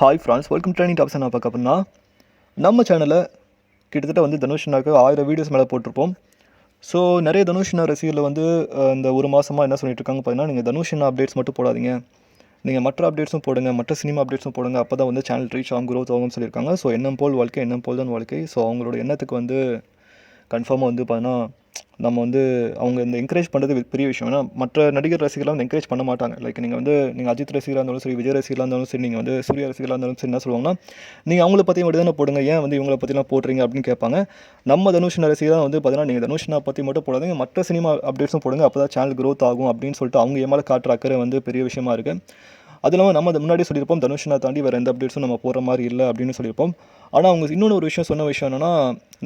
Hi friends welcome trending topics நான் பார்க்க அப்படின்னா நம்ம சேனலில் கிட்டத்தட்ட வந்து தனுஷ்னாக்கு ஆயிரம் வீடியோஸ் மேலே போட்டிருப்போம். ஸோ நிறைய தனுஷ்னா ரசிகர்கள் வந்து இந்த ஒரு மாதமாக என்ன சொல்லிட்டு இருக்காங்க பார்த்தீங்கன்னா நீங்கள் தனுஷ்னா அப்டேட்ஸ் மட்டும் போடாதீங்க. நீங்கள் மற்ற அப்டேட்ஸும் போடுங்க மற்ற சினிமா அப்டேட்ஸும் போடுங்க அப்போ தான் வந்து சேனல் ரீச் ஆகும் க்ரோத் ஆகும்னு சொல்லியிருக்காங்க. ஸோ எண்ணம் போல் வாழ்க்கை எண்ணம் போல் தான் வாழ்க்கை. ஸோ அவங்களோட எண்ணத்துக்கு வந்து கன்ஃபார்மாக வந்து பார்த்தீங்கன்னா நம்ம வந்து அவங்க இந்த என்கரேஜ் பண்ணுறது பெரிய விஷயம். ஏன்னா மற்ற நடிகர் ரசிகர்லாம் வந்து என்கரேஜ் பண்ண மாட்டாங்க. லைக் நீங்கள் வந்து நீங்கள் அஜித் ரசிகராக இருந்தாலும் சரி விஜய் ரசிகராக இருந்தாலும் சரி நீங்கள் வந்து சூர்யா ரசிகராக இருந்தாலும் சரி என்ன சொல்லுவாங்கன்னா நீங்கள் அவங்கள பற்றி மட்டும் தானே போடுங்க. ஏன் வந்து இவங்கள பற்றிலாம் போடுறீங்க அப்படின்னு கேட்பாங்க. நம்ம தனுஷ் ரசிகராக வந்து பார்த்தீங்கன்னா நீங்கள் தனுஷனை பற்றி மட்டும் போடாதீங்க. மற்ற சினிமா அப்டேட்ஸும் போடுங்க. அப்போ தான் சேனல் க்ரோத் ஆகும் அப்படின்னு சொல்லிட்டு அவங்க ஏமால காட்டுற அக்கறை வந்து பெரிய விஷயமா இருக்குது அது இல்லாமல் நம்ம முன்னாடி சொல்லியிருப்போம் தனுஷனை தாண்டி வேறு எந்த அப்டேட்ஸும் நம்ம போகிற மாதிரி இல்லை அப்படின்னு சொல்லியிருப்போம். ஆனால் அவங்க இன்னொன்று ஒரு விஷயம் சொன்ன விஷயம் என்னென்னா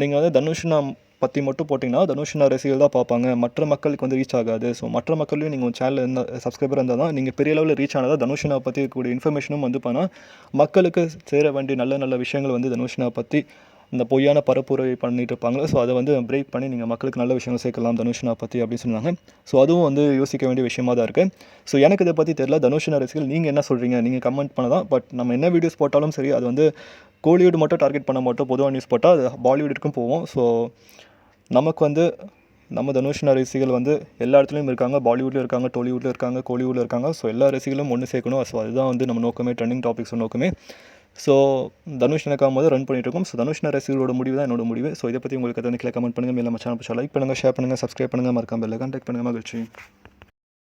நீங்கள் வந்து தனுஷ்னா பற்றி மட்டும் போட்டிங்கன்னா தனுஷ்னா ரசிகர்கள் தான் பார்ப்பாங்க. மற்ற மக்களுக்கு வந்து ரீச் ஆகாது. ஸோ மற்ற மக்களையும் நீங்கள் சேனல் இருந்தால் சப்ஸ்கிரைபர் இருந்தால் தான் நீங்கள் பெரிய லெவலில் ரீச் ஆனதாக தனுஷனை பற்றி இருக்கக்கூடிய இன்ஃபர்மேஷனும் வந்து பண்ணால் மக்களுக்கு சேர வேண்டிய நல்ல நல்ல விஷயங்கள் வந்து தனுஷ்னா பற்றி இந்த பொய்யான பரப்புரை பண்ணிட்டு இருப்பாங்க. ஸோ அதை வந்து பிரேக் பண்ணி நீங்கள் மக்களுக்கு நல்ல விஷயங்கள் சேர்க்கலாம் தனுஷ்னா பற்றி அப்படின்னு சொன்னாங்க. ஸோ அதுவும் வந்து யோசிக்க வேண்டிய விஷயமா தான் இருக்குது ஸோ எனக்கு இதை பற்றி தெரியல. தனுஷ்னா ரசிகர்கள் நீங்கள் என்ன சொல்கிறீங்க நீங்கள் கமெண்ட் பண்ணதான் பட் நம்ம என்ன வீடியோஸ் போட்டாலும் சரி அது வந்து கோலிவுட் மட்டும் டார்கெட் பண்ண மாட்டோம். பொதுவாக நியூஸ் போட்டால் அது பாலிவுட்டுக்கும் போவோம். ஸோ நமக்கு வந்து நம்ம தனுஷ்னா ரசிகள் வந்து எல்லா இடத்துலையும் இருக்காங்க. பாலிவுட்லையும் இருக்காங்க டாலிவுட்லையும் இருக்காங்க கோலிவுட்ல இருக்காங்க. ஸோ எல்லா ரசிகளும் ஒன்று சேர்க்கணும். ஸோ அதுதான் வந்து நம்ம நோக்கமே ட்ரெண்டிங் டாபிக்ஸ் நோக்கமே. ஸோ தனுஷ் போது ரன் பண்ணிட்டு இருக்கோம். ஸோ தனுஷ் ரசிகளோட முடிவு தான் என்னோட முடிவு. ஸோ இதை பற்றி உங்களுக்கு எதாவது கீழே கமெண்ட் பண்ணுங்கள் மேலே மச்சான சேனல் லைக் பண்ணுங்கள் ஷேர் பண்ணுங்கள் சப்ஸ்கிரைப் பண்ணுங்கள் மறக்காமல் இல்லை கான்டாக்ட் பண்ணுங்கள் மகிழ்ச்சி.